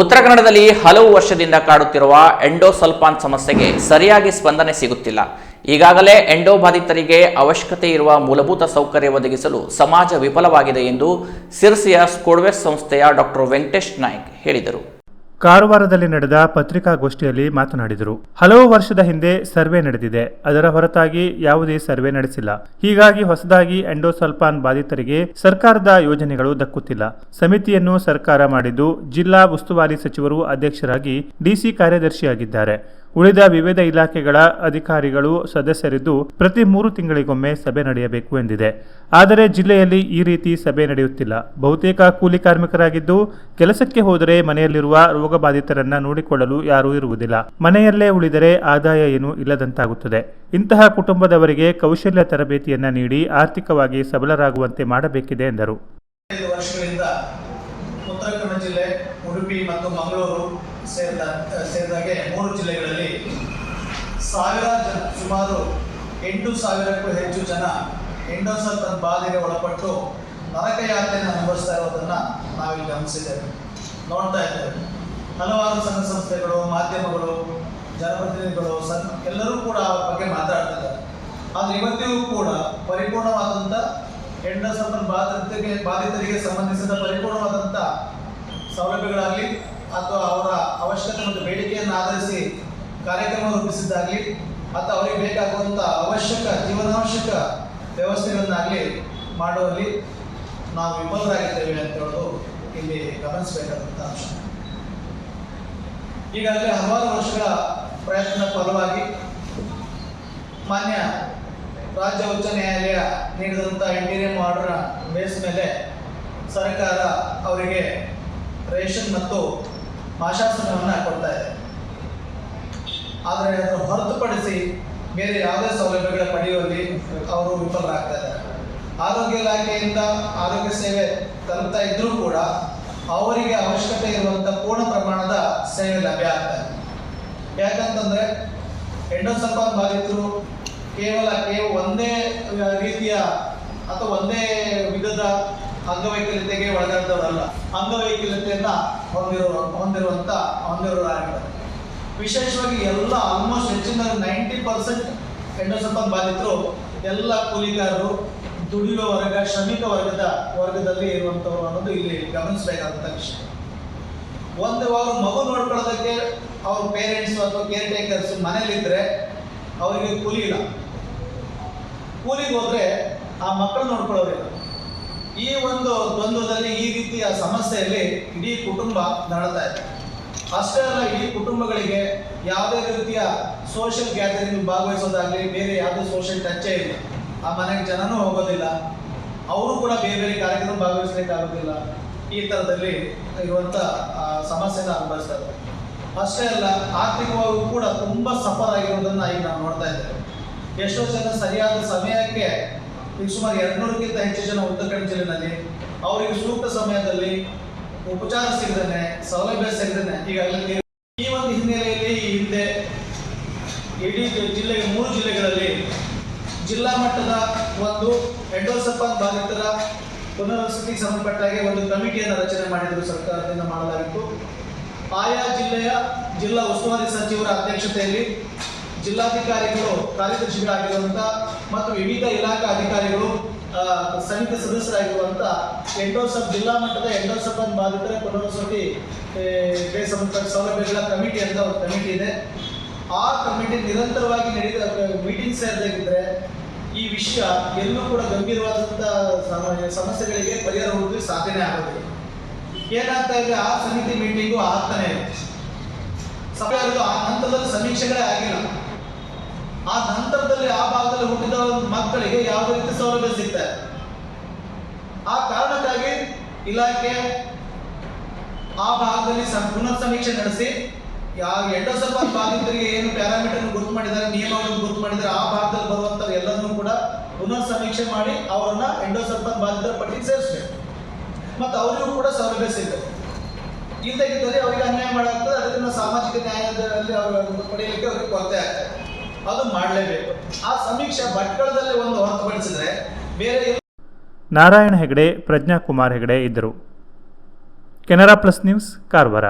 ಉತ್ತರ ಕನ್ನಡದಲ್ಲಿ ಹಲವು ವರ್ಷದಿಂದ ಕಾಡುತ್ತಿರುವ ಎಂಡೋಸಲ್ಪಾನ್ ಸಮಸ್ಯೆಗೆ ಸರಿಯಾಗಿ ಸ್ಪಂದನೆ ಸಿಗುತ್ತಿಲ್ಲ. ಈಗಾಗಲೇ ಎಂಡೋ ಬಾಧಿತರಿಗೆ ಅವಶ್ಯಕತೆ ಇರುವ ಮೂಲಭೂತ ಸೌಕರ್ಯ ಒದಗಿಸಲು ಸಮಾಜ ವಿಫಲವಾಗಿದೆ ಎಂದು ಸಿರ್ಸಿಯ ಸ್ಕೋಡ್ವೆಸ್ ಸಂಸ್ಥೆಯ ಡಾಕ್ಟರ್ ವೆಂಕಟೇಶ್ ನಾಯ್ಕ್ ಹೇಳಿದರು. ಕಾರವಾರದಲ್ಲಿ ನಡೆದ ಪತ್ರಿಕಾಗೋಷ್ಠಿಯಲ್ಲಿ ಮಾತನಾಡಿದರು. ಹಲವು ವರ್ಷದ ಹಿಂದೆ ಸರ್ವೆ ನಡೆದಿದೆ. ಅದರ ಹೊರತಾಗಿ ಯಾವುದೇ ಸರ್ವೆ ನಡೆಸಿಲ್ಲ. ಹೀಗಾಗಿ ಹೊಸದಾಗಿ ಎಂಡೋಸಲ್ಪಾನ್ ಬಾಧಿತರಿಗೆ ಸರ್ಕಾರದ ಯೋಜನೆಗಳು ದಕ್ಕುತ್ತಿಲ್ಲ. ಸಮಿತಿಯನ್ನು ಸರ್ಕಾರ ಮಾಡಿದ್ದು ಜಿಲ್ಲಾ ಉಸ್ತುವಾರಿ ಸಚಿವರು ಅಧ್ಯಕ್ಷರಾಗಿ ಡಿಸಿ ಕಾರ್ಯದರ್ಶಿಯಾಗಿದ್ದಾರೆ. ಉಳಿದ ವಿವಿಧ ಇಲಾಖೆಗಳ ಅಧಿಕಾರಿಗಳು ಸದಸ್ಯರಿದ್ದು ಪ್ರತಿ ಮೂರು ತಿಂಗಳಿಗೊಮ್ಮೆ ಸಭೆ ನಡೆಯಬೇಕು ಎಂದಿದೆ. ಆದರೆ ಜಿಲ್ಲೆಯಲ್ಲಿ ಈ ರೀತಿ ಸಭೆ ನಡೆಯುತ್ತಿಲ್ಲ. ಬಹುತೇಕ ಕೂಲಿ ಕಾರ್ಮಿಕರಾಗಿದ್ದು ಕೆಲಸಕ್ಕೆ ಹೋದರೆ ಮನೆಯಲ್ಲಿರುವ ರೋಗಬಾಧಿತರನ್ನ ನೋಡಿಕೊಳ್ಳಲು ಯಾರೂ ಇರುವುದಿಲ್ಲ. ಮನೆಯಲ್ಲೇ ಉಳಿದರೆ ಆದಾಯ ಏನೂ ಇಲ್ಲದಂತಾಗುತ್ತದೆ. ಇಂತಹ ಕುಟುಂಬದವರಿಗೆ ಕೌಶಲ್ಯ ತರಬೇತಿಯನ್ನ ನೀಡಿ ಆರ್ಥಿಕವಾಗಿ ಸಬಲರಾಗುವಂತೆ ಮಾಡಬೇಕಿದೆ ಎಂದರು. ಉತ್ತರ ಕನ್ನಡ ಜಿಲ್ಲೆ, ಉಡುಪಿ ಮತ್ತು ಮಂಗಳೂರು ಸೇರಿದ ಸೇರಿದಾಗೆ ಮೂರು ಜಿಲ್ಲೆಗಳಲ್ಲಿ ಸಾವಿರ ಜನ, ಸುಮಾರು ಎಂಟು ಸಾವಿರಕ್ಕೂ ಹೆಚ್ಚು ಜನ ಎಂಡೋಸಲ್ಫನ್ ಬಾಧೆಗೆ ಒಳಪಟ್ಟು ನರಕಯಾತ್ರೆಯನ್ನು ಅನುಭವಿಸ್ತಾ ಇರೋದನ್ನು ನಾವಿಲ್ಲಿ ಗಮನಿಸಿದ್ದೇವೆ. ನೋಡ್ತಾ ಇದ್ದೇವೆ. ಹಲವಾರು ಸಂಘ ಸಂಸ್ಥೆಗಳು, ಮಾಧ್ಯಮಗಳು, ಜನಪ್ರತಿನಿಧಿಗಳು ಸನ್ ಎಲ್ಲರೂ ಕೂಡ ಆ ಬಗ್ಗೆ ಮಾತಾಡ್ತಿದ್ದಾರೆ. ಆದರೆ ಇವತ್ತಿಗೂ ಕೂಡ ಪರಿಪೂರ್ಣವಾದಂಥ ಎಂಡೋಸಲ್ಫನ್ ಬಾಧಿತರಿಗೆ ಬಾಧಿತರಿಗೆ ಸಂಬಂಧಿಸಿದ ಪರಿಪೂರ್ಣವಾದಂಥ ಸೌಲಭ್ಯಗಳಾಗಲಿ ಅಥವಾ ಅವರ ಅವಶ್ಯಕತೆ ಮತ್ತು ಬೇಡಿಕೆಯನ್ನು ಆಧರಿಸಿ ಕಾರ್ಯಕ್ರಮ ರೂಪಿಸಿದ್ದಾಗಲಿ ಅಥವಾ ಅವರಿಗೆ ಬೇಕಾಗುವಂಥ ಅವಶ್ಯಕ ಜೀವನಾವಶ್ಯಕ ವ್ಯವಸ್ಥೆಗಳನ್ನಾಗಲಿ ಮಾಡುವಲ್ಲಿ ನಾವು ವಿಫಲರಾಗಿದ್ದೇವೆ ಅಂತ ಹೇಳೋದು ಇಲ್ಲಿ ಗಮನಿಸಬೇಕಾದಂಥ ಅಂಶ. ಈಗಾಗಲೇ ಹಲವಾರು ವರ್ಷಗಳ ಪ್ರಯತ್ನ ಫಲವಾಗಿ ಮಾನ್ಯ ರಾಜ್ಯ ಉಚ್ಚ ನ್ಯಾಯಾಲಯ ನೀಡಿದಂಥ ಇಂಟೀರಿಯಂ ಆರ್ಡರ್ ಬೇಸ್ ಮೇಲೆ ಸರ್ಕಾರ ಅವರಿಗೆ ರೇಷನ್ ಮತ್ತು ಆಶಾಸನವನ್ನು ಕೊಡ್ತಾ ಇದೆ. ಆದರೆ ಅದನ್ನು ಹೊರತುಪಡಿಸಿ ಬೇರೆ ಯಾವುದೇ ಸೌಲಭ್ಯಗಳ ಪಡೆಯುವಲ್ಲಿ ಅವರು ವಿಫಲರಾಗ್ತಾ ಇದ್ದಾರೆ. ಆರೋಗ್ಯ ಇಲಾಖೆಯಿಂದ ಆರೋಗ್ಯ ಸೇವೆ ತಲುಪ್ತಾ ಇದ್ದರೂ ಕೂಡ ಅವರಿಗೆ ಅವಶ್ಯಕತೆ ಇರುವಂಥ ಪೂರ್ಣ ಪ್ರಮಾಣದ ಸೇವೆ ಲಭ್ಯ ಆಗ್ತಾ ಇದೆ. ಯಾಕಂತಂದ್ರೆ ಎಂಡೋಸಲ್ಫಾನ್ ಬಾಧಿತರು ಕೇವಲ ಅಥವಾ ಒಂದೇ ವಿಧದ ಅಂಗವೈಕಲ್ಯತೆಗೆ ಒಳಗಾದವರಲ್ಲ. ಅಂಗವೈಕಲ್ಯತೆಯನ್ನ ಹೊಂದಿರುವ ಹೊಂದಿರುವಂತ ಹೊಂದಿರುವವರಾಗಿದ್ದಾರೆ ವಿಶೇಷವಾಗಿ ಎಲ್ಲ ಆಲ್ಮೋಸ್ಟ್ ಹೆಚ್ಚಿನ ನೈಂಟಿ ಪರ್ಸೆಂಟ್ ಎಂಡೋಸಲ್ಫಾನ್ ಬಾಧಿತರು ಎಲ್ಲ ಕೂಲಿಗಾರರು ದುಡಿಯುವ ವರ್ಗ, ಶ್ರಮಿಕ ವರ್ಗದ ವರ್ಗದಲ್ಲಿ ಇರುವಂಥವ್ರು ಅನ್ನೋದು ಇಲ್ಲಿ ಗಮನಿಸಬೇಕಾದಂಥ ವಿಷಯ. ಒಂದು ಅವರು ಮಗು ನೋಡ್ಕೊಳ್ಳೋದಕ್ಕೆ ಅವ್ರ ಪೇರೆಂಟ್ಸ್ ಅಥವಾ ಕೇರ್ ಟೇಕರ್ಸ್ ಮನೇಲಿದ್ರೆ ಅವರಿಗೆ ಕೂಲಿ ಇಲ್ಲ. ಕೂಲಿಗೆ ಹೋದ್ರೆ ಆ ಮಕ್ಕಳು ನೋಡ್ಕೊಳ್ಳೋದಿಲ್ಲ. ಈ ಒಂದು ದ್ವಂದ್ವದಲ್ಲಿ ಈ ರೀತಿಯ ಸಮಸ್ಯೆಯಲ್ಲಿ ಇಡೀ ಕುಟುಂಬ ನಡತಾ ಇದೆ. ಅಷ್ಟೇ ಅಲ್ಲ, ಇಡೀ ಕುಟುಂಬಗಳಿಗೆ ಯಾವುದೇ ರೀತಿಯ ಸೋಷಿಯಲ್ ಗ್ಯಾದರಿಂಗ್ ಭಾಗವಹಿಸೋದಾಗಲಿ, ಬೇರೆ ಯಾವುದೇ ಸೋಷಿಯಲ್ ಟಚ್ಚೇ ಇಲ್ಲ. ಆ ಮನೆಗೆ ಜನನೂ ಹೋಗೋದಿಲ್ಲ. ಅವರು ಕೂಡ ಬೇರೆ ಬೇರೆ ಕಾರ್ಯಕ್ರಮ ಭಾಗವಹಿಸಲಿಕ್ಕಾಗೋದಿಲ್ಲ ಈ ಥರದಲ್ಲಿ ಇರುವಂಥ ಸಮಸ್ಯೆನ ಅನುಭವಿಸ್ತಾ ಇದ್ದಾರೆ. ಅಷ್ಟೇ ಅಲ್ಲ, ಆರ್ಥಿಕವಾಗಿ ಕೂಡ ತುಂಬ ಸಫರ್ ಆಗಿರೋದನ್ನು ಈಗ ನಾವು ನೋಡ್ತಾ ಇದ್ದೇವೆ. ಎಷ್ಟೋ ಜನ ಸರಿಯಾದ ಸಮಯಕ್ಕೆ ಈಗ ಸುಮಾರು ಎರಡ್ನೂರಕ್ಕಿಂತ ಹೆಚ್ಚು ಜನ ಉತ್ತರ ಜಿಲ್ಲೆನಲ್ಲಿ ಅವರಿಗೆ ಸೂಕ್ತ ಸಮಯದಲ್ಲಿ ಉಪಚಾರ ಸಿಗದೇನೆ, ಸೌಲಭ್ಯ ಸಿಗದೇನೆ ಈಗಾಗಲೇ ಈ ಒಂದು ಹಿನ್ನೆಲೆಯಲ್ಲಿ ಈ ಹಿಂದೆ ಇಡೀ ಜಿಲ್ಲೆಗೆ ಮೂರು ಜಿಲ್ಲೆಗಳಲ್ಲಿ ಜಿಲ್ಲಾ ಮಟ್ಟದ ಒಂದು ಎಂಡೋಸಲ್ಫಾನ್ ಬಾಧಿತರ ಪುನರ್ವಸತಿಗೆ ಸಂಬಂಧಪಟ್ಟಾಗೆ ಒಂದು ಕಮಿಟಿಯನ್ನು ರಚನೆ ಮಾಡಿದ್ರು ಸರ್ಕಾರದಿಂದ ಮಾಡಲಾಗಿತ್ತು. ಆಯಾ ಜಿಲ್ಲೆಯ ಜಿಲ್ಲಾ ಉಸ್ತುವಾರಿ ಸಚಿವರ ಅಧ್ಯಕ್ಷತೆಯಲ್ಲಿ ಜಿಲ್ಲಾಧಿಕಾರಿಗಳು ಕಾರ್ಯದರ್ಶಿಗಳಾಗಿರುವಂಥ ಮತ್ತು ವಿವಿಧ ಇಲಾಖಾ ಅಧಿಕಾರಿಗಳು ಸಮಿತಿ ಸದಸ್ಯರಾಗಿರುವಂಥ ಎಂಡೋಸಪ್ ಜಿಲ್ಲಾ ಮಟ್ಟದ ಎಂಡೋಸಲ್ಫಾನ್ ಬಾಧಿತರ ಪುನರ್ವಸತಿ ಸೌಲಭ್ಯಗಳ ಕಮಿಟಿ ಅಂತ ಒಂದು ಕಮಿಟಿ ಇದೆ. ಆ ಕಮಿಟಿ ನಿರಂತರವಾಗಿ ನಡೆದ ಮೀಟಿಂಗ್ ಸೇರಿದಾಗಿದ್ರೆ ಈ ವಿಷಯ ಎಲ್ಲೂ ಕೂಡ ಗಂಭೀರವಾದಂಥ ಸಮ- ಸಮಸ್ಯೆಗಳಿಗೆ ಪರಿಹಾರ ಹುಡುಕಲಿಕ್ಕೆ ಸಾಧ್ಯನೇ ಆಗುತ್ತೆ ಏನಾಗ್ತಾ ಇದೆ, ಆ ಸಮಿತಿ ಮೀಟಿಂಗು ಆಗ್ತಾನೆ ಸಭೆ ಆ ಹಂತದಲ್ಲಿ ಸಮೀಕ್ಷೆಗಳೇ ಆಗಿಲ್ಲ. ಆ ನಂತರದಲ್ಲಿ ಆ ಭಾಗದಲ್ಲಿ ಹುಟ್ಟಿದ ಮಕ್ಕಳಿಗೆ ಯಾವುದೇ ರೀತಿ ಸೌಲಭ್ಯ ಸಿಗ್ತದೆ? ಆ ಕಾರಣಕ್ಕಾಗಿ ಇಲಾಖೆ ಆ ಭಾಗದಲ್ಲಿ ಪುನರ್ ಸಮೀಕ್ಷೆ ನಡೆಸಿ ಯಾವ ಎಂಡೋಸಲ್ಫಾನ್ ಬಾಧಿತರಿಗೆ ಏನು ಪ್ಯಾರಾಮೀಟರ್ ಗುರುತು ಮಾಡಿದ್ದಾರೆ ನಿಯಮಗಳನ್ನು ಗುರುತು ಮಾಡಿದ್ದಾರೆ, ಆ ಭಾಗದಲ್ಲಿ ಬರುವಂತ ಎಲ್ಲರನ್ನೂ ಕೂಡ ಪುನರ್ ಸಮೀಕ್ಷೆ ಮಾಡಿ ಅವರನ್ನ ಎಂಡೋಸಲ್ಫಾನ್ ಬಾಧಿತರ ಪಟ್ಟಿ ಸೇರಿಸಬೇಕು. ಮತ್ತು ಅವರಿಗೂ ಕೂಡ ಸೌಲಭ್ಯ ಸಿಗಬೇಕು ಇಲ್ಲದಿದ್ದರೆ ಅವರಿಗೆ ಅನ್ಯಾಯ ಮಾಡಾಗ್ತದೆ ಅದರಿಂದ ಸಾಮಾಜಿಕ ನ್ಯಾಯದಲ್ಲಿ ಅವರು ಪಡೆಯಲಿಕ್ಕೆ ಅವರಿಗೆ ಕೊರತೆ ಆಗ್ತದೆ. ಅದು ಮಾಡಲೇಬೇಕು. ಆ ಸಮೀಕ್ಷೆ ಭಟ್ಕಳದಲ್ಲಿ ಒಂದು ಹೊರತುಪಡಿಸಿದ್ರೆ ಬೇರೆ ನಾರಾಯಣ ಹೆಗಡೆ ಪ್ರಜ್ಞಾ ಕುಮಾರ್ ಹೆಗಡೆ ಇದ್ದರು. Canara Plus News, Karwar.